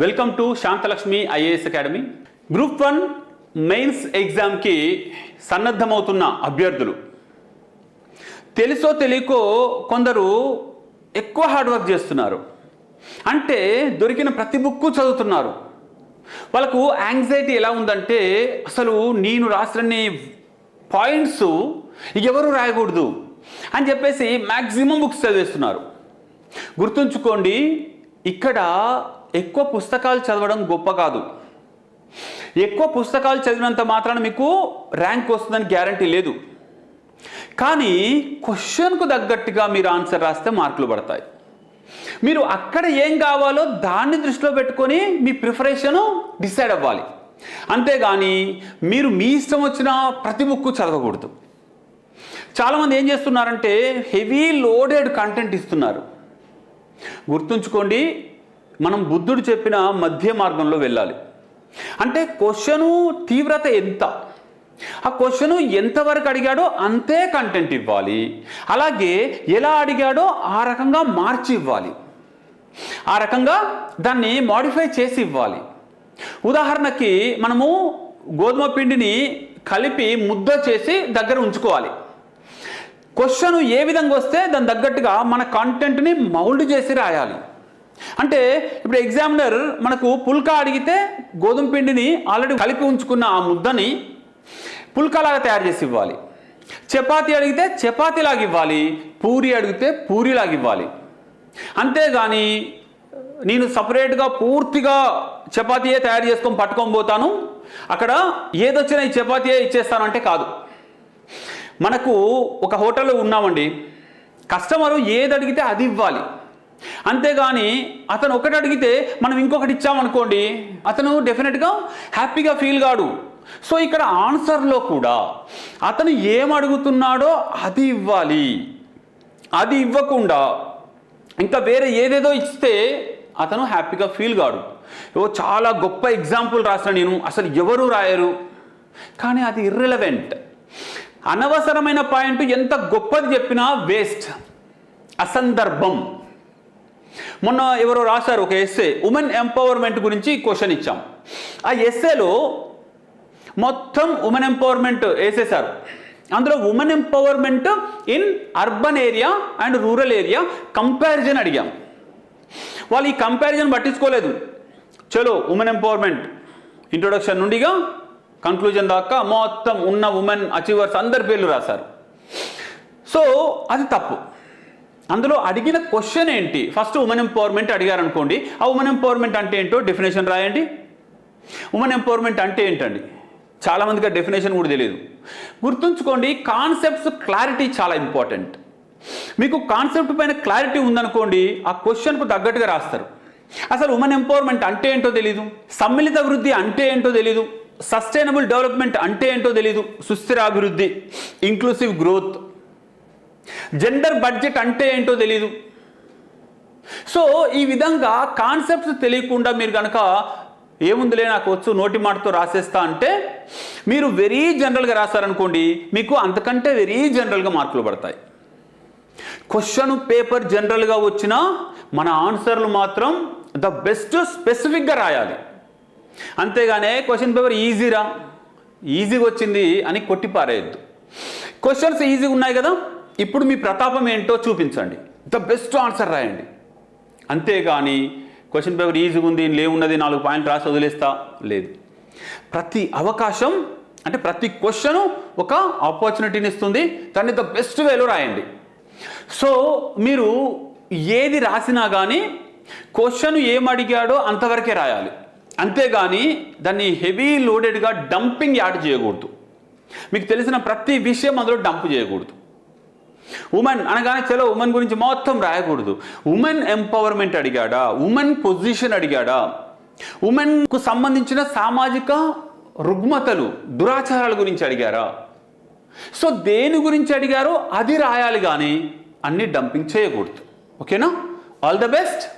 Welcome to Shantalakshmi IAS academy group one mains ఎగ్జామ్కి సన్నద్ధమవుతున్న అభ్యర్థులు. తెలుసో తెలియకో కొందరు ఎక్కువ హార్డ్ వర్క్ చేస్తున్నారు. అంటే దొరికిన ప్రతి బుక్కు చదువుతున్నారు. వాళ్ళకు యాంగ్జైటీ ఎలా ఉందంటే అసలు నేను రాసిన పాయింట్స్ ఎవరు రాయకూడదు అని చెప్పేసి మ్యాక్సిమం బుక్స్ చదివేస్తున్నారు. గుర్తుంచుకోండి ఇక్కడ ఎక్కువ పుస్తకాలు చదవడం గొప్ప కాదు. ఎక్కువ పుస్తకాలు చదివినంత మాత్రాన మీకు ర్యాంక్ వస్తుందని గ్యారంటీ లేదు. కానీ క్వశ్చన్కు తగ్గట్టుగా మీరు ఆన్సర్ రాస్తే మార్కులు పడతాయి. మీరు అక్కడ ఏం కావాలో దాన్ని దృష్టిలో పెట్టుకొని మీ ప్రిపరేషను డిసైడ్ అవ్వాలి. అంతేగాని మీరు మీ ఇష్టం వచ్చిన ప్రతి బుక్ చదవకూడదు. చాలామంది ఏం చేస్తున్నారంటే హెవీ లోడెడ్ కంటెంట్ ఇస్తున్నారు. గుర్తుంచుకోండి మనం బుద్ధుడు చెప్పిన మధ్య మార్గంలో వెళ్ళాలి. అంటే క్వశ్చను తీవ్రత ఎంత? ఆ క్వశ్చను ఎంతవరకు అడిగాడో అంతే కంటెంట్ ఇవ్వాలి. అలాగే ఎలా అడిగాడో ఆ రకంగా మార్చి ఇవ్వాలి. ఆ రకంగా దాన్ని మాడిఫై చేసి ఇవ్వాలి. ఉదాహరణకి మనము గోధుమ పిండిని కలిపి ముద్ద చేసి దగ్గర ఉంచుకోవాలి. క్వశ్చన్ ఏ విధంగా వస్తే దాని తగ్గట్టుగా మన కంటెంట్ని మౌల్డ్ చేసి రాయాలి. అంటే ఇప్పుడు ఎగ్జామినర్ మనకు పుల్కా అడిగితే గోధుమ పిండిని ఆల్రెడీ కలిపి ఉంచుకున్న ఆ ముద్దని పుల్కాలాగా తయారు చేసి ఇవ్వాలి. చపాతీ అడిగితే చపాతీలాగా ఇవ్వాలి. పూరి అడిగితే పూరిలాగా ఇవ్వాలి. అంతేగాని నేను సపరేట్గా పూర్తిగా చపాతీయే తయారు చేసుకొని పట్టుకొని పోతాను. అక్కడ ఏదొచ్చినా ఈ చపాతీయే ఇచ్చేస్తానంటే కాదు. మనకు ఒక హోటల్లో ఉన్నామండి. కస్టమరు ఏది అడిగితే అది ఇవ్వాలి. అంతేగాని అతను ఒకటి అడిగితే మనం ఇంకొకటి ఇచ్చామనుకోండి అతను డెఫినెట్గా హ్యాపీగా ఫీల్ కాడు. సో ఇక్కడ ఆన్సర్లో కూడా అతను ఏం అడుగుతున్నాడో అది ఇవ్వాలి. అది ఇవ్వకుండా ఇంకా వేరే ఏదేదో ఇస్తే అతను హ్యాపీగా ఫీల్ కాడు. ఓ చాలా గొప్ప ఎగ్జాంపుల్ రాసిన నేను అసలు ఎవరు రాయరు? కానీ అది ఇర్రెలవెంట్ అనవసరమైన పాయింట్ ఎంత గొప్పది చెప్పినా వేస్ట్. అసందర్భం. మొన్న ఎవరో రాశారు ఒక ఎస్సే ఉమెన్ ఎంపవర్మెంట్ గురించి క్వశ్చన్ ఇచ్చాం. ఆ ఎస్సేలో మొత్తం ఉమెన్ ఎంపవర్మెంట్ వేసేసారు అందులో women empowerment in urban area and rural area comparison అడిగాం. వాళ్ళు ఈ కంపారిజన్ పట్టించుకోలేదు. చలో ఉమెన్ ఎంపవర్మెంట్ ఇంట్రొడక్షన్ నుండిగా కంక్లూజన్ దాకా మొత్తం ఉన్న ఉమెన్ అచీవర్స్ అందరి పేర్లు రాశారు. సో అది తప్పు. అందులో అడిగిన క్వశ్చన్ ఏంటి? ఫస్ట్ ఉమెన్ ఎంపవర్మెంట్ అడిగారు అనుకోండి ఆ ఉమెన్ ఎంపవర్మెంట్ అంటే ఏంటో డెఫినేషన్ రాయండి. ఉమెన్ ఎంపవర్మెంట్ అంటే ఏంటండి? చాలామందికి ఆ డెఫినేషన్ కూడా తెలియదు గుర్తుంచుకోండి కాన్సెప్ట్స్ క్లారిటీ చాలా ఇంపార్టెంట్ మీకు కాన్సెప్ట్ పైన క్లారిటీ ఉందనుకోండి ఆ క్వశ్చన్కు తగ్గట్టుగా రాస్తారు. అసలు ఉమెన్ ఎంపవర్మెంట్ అంటే ఏంటో తెలీదు. సమ్మిళిత వృద్ధి అంటే ఏంటో తెలీదు. సస్టైనబుల్ డెవలప్మెంట్ అంటే ఏంటో తెలీదు. సుస్థిర అభివృద్ధి ఇంక్లూసివ్ గ్రోత్ జెండర్ బడ్జెట్ అంటే ఏంటో తెలీదు. సో ఈ విధంగా కాన్సెప్ట్స్ తెలియకుండా మీరు కనుక ఏముందిలే నాకు వచ్చు నోటి మాటతో రాసేస్తా అంటే మీరు వెరీ జనరల్గా రాశారనుకోండి మీకు అంతకంటే వెరీ జనరల్గా మార్కులు పడతాయి. క్వశ్చన్ పేపర్ జనరల్గా వచ్చినా మన ఆన్సర్లు మాత్రం ద బెస్ట్ స్పెసిఫిక్గా రాయాలి. అంతేగానే క్వశ్చన్ పేపర్ ఈజీరా ఈజీగా వచ్చింది అని కొట్టి పారేయద్దు క్వశ్చన్స్ ఈజీగా ఉన్నాయి కదా? ఇప్పుడు మీ ప్రతాపం ఏంటో చూపించండి. ద బెస్ట్ ఆన్సర్ రాయండి. అంతేగాని క్వశ్చన్ పేపర్ ఈజీగా ఉంది లేవున్నది నాలుగు పాయింట్ రాసి వదిలేస్తా. లేదు. ప్రతి అవకాశం అంటే ప్రతి క్వశ్చన్ ఒక ఆపర్చునిటీని ఇస్తుంది. దాన్ని ద బెస్ట్ వేలో రాయండి. సో మీరు ఏది రాసినా కానీ క్వశ్చన్ ఏమడిగాడో అంతవరకే రాయాలి. అంతేగాని దాన్ని హెవీ లోడెడ్గా డంపింగ్ యాడ్ చేయకూడదు. మీకు తెలిసిన ప్రతి విషయం అందులో డంప్ చేయకూడదు. ఉమెన్ అనగానే చలో ఉమెన్ గురించి మొత్తం రాయకూడదు. ఉమెన్ ఎంపవర్మెంట్ అడిగాడా? ఉమెన్ పొజిషన్ అడిగాడా? ఉమెన్కు సంబంధించిన సామాజిక రుగ్మతలు దురాచారాల గురించి అడిగారా? సో దేని గురించి అడిగారో అది రాయాలి కానీ అన్ని డంపింగ్ చేయకూడదు. ఓకేనా ఆల్ ద బెస్ట్